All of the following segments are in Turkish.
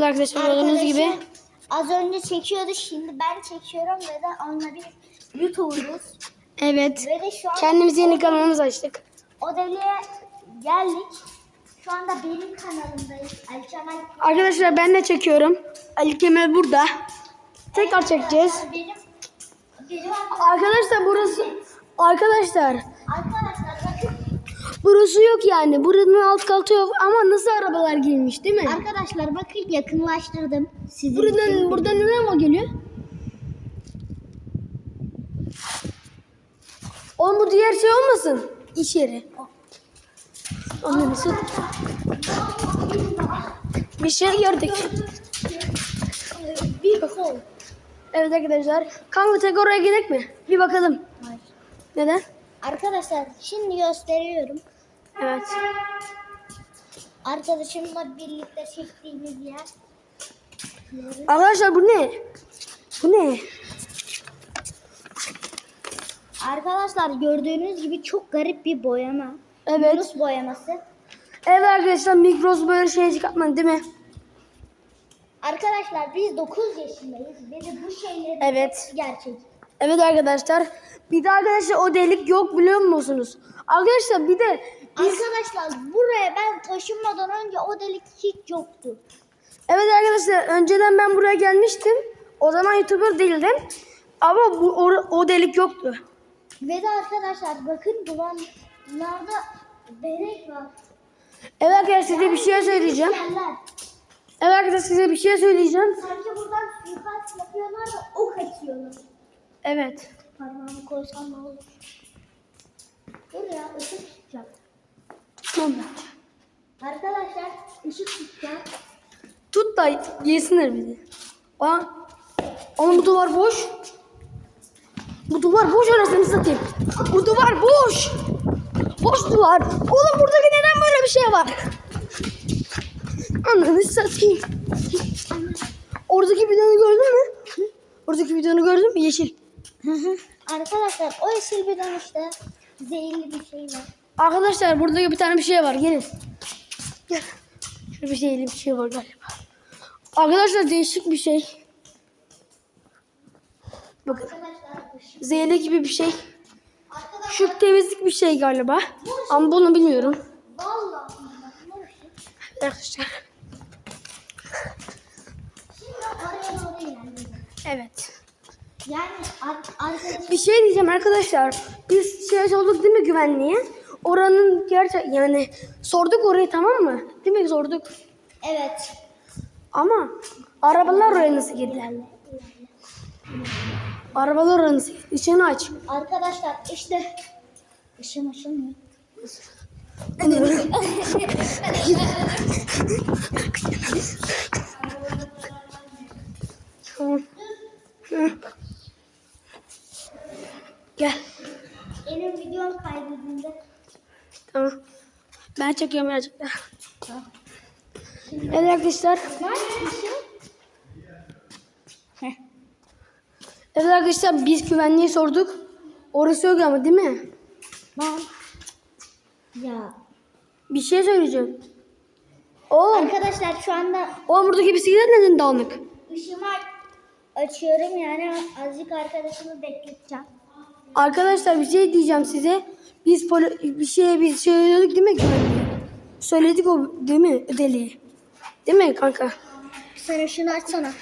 Arkadaşlar gördüğünüz gibi. Az önce çekiyordu şimdi ben çekiyorum ve de onunla bir YouTuber'ız. Evet. Ve de şu an Kendimize yeni kanalımızı açtık. o deliğe geldik. Şu anda benim kanalımdayız. Ali Kemal. Arkadaşlar ben de çekiyorum. Ali Kemal burada. Tekrar çekeceğiz. Benim, benim Arkadaşlar burası arkadaşlar arkadaşlar. Burası yok yani. Buranın alt katı yok ama nasıl arabalar girmiş değil mi? Arkadaşlar bakın yakınlaştırdım. Sizin Buradan buradan neden o geliyor? Oğlum bu diğer şey olmasın? İş yeri. Anladın Bir şey gördük. bir kol. Evet arkadaşlar. Kanka tek oraya gidelim mi? Bir bakalım. Hayır. Neden? Arkadaşlar şimdi gösteriyorum. Evet. Arkadaşımla birlikte çektiğimiz yer. Arkadaşlar bu ne? Bu ne? Arkadaşlar gördüğünüz gibi çok garip bir boyama. Evet. Yunus boyaması. Evet arkadaşlar Migros böyle şey çıkartmadı değil mi? Arkadaşlar biz 9 yaşındayız ve de bu şeylerin Evet. gerçek. Evet arkadaşlar. Bir de arkadaşlar o delik yok biliyor musunuz? Arkadaşlar bir de. Arkadaşlar buraya ben taşınmadan önce o delik hiç yoktu. Evet arkadaşlar önceden ben buraya gelmiştim. O zaman YouTuber değildim. Ama bu o, o delik yoktu. Ve de arkadaşlar bakın duvarlarda berek var. Evet arkadaşlar size bir şey söyleyeceğim. Yerler. Evet arkadaşlar size bir şey söyleyeceğim. Sanki buradan suikast yapıyorlar da ok atıyorlar. Evet. Parmağımı koysam ne olur? Dur ya ışık tutacak. Arkadaşlar ışık tutacak. Tut da yesinler bizi. Aa. Oğlum bu duvar boş. Bu duvar boş anasını satayım. Bu duvar boş. Boş duvar. Oğlum buradaki neden böyle bir şey var? Ananı satayım. Oradaki videonu gördün mü? Oradaki videonu gördün mü? Yeşil. Arkadaşlar o yeşil bir işte zehirli bir şey var. Arkadaşlar burada bir tane bir şey var. Gelin. Gel. Şurada bir şeyli bir şey var galiba. Arkadaşlar değişik bir şey. Bakın. Zehirli gibi bir şey. Şu temizlik bir şey galiba. Ama bunu bilmiyorum. Arkadaşlar. Evet. Yani Bir şey diyeceğim arkadaşlar. Biz şey olduk değil mi güvenliğe? Oranın gerçek yani sorduk orayı tamam mı? Değil mi sorduk? evet. Ama arabalar oraya nasıl girdiler? Arabalar oraya nasıl girdi? İçini aç. Arkadaşlar işte ışın ışınmıyor. Tamam. Gel. Benim videom kaydedildi. Tamam. Ben çekiyorum birazcık daha. Evet arkadaşlar. Var ışın? Evet arkadaşlar biz güvenliğe sorduk. Orası yok ama değil mi? Ben. Ya. Bir şey söyleyeceğim. Oğlum, Arkadaşlar şu anda oğlum buradaki bisiklet neden dağınık? ışımı açıyorum yani azıcık arkadaşımı bekleteceğim. Arkadaşlar bir şey diyeceğim size. Biz poli- bir şeye bir şey söyledik değil mi güvenliğe? Söyledik o değil mi deliği? Değil mi kanka? Sen ışını açsana.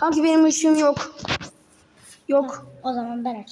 Kanka benim ışığım yok. Yok. O zaman ben aç.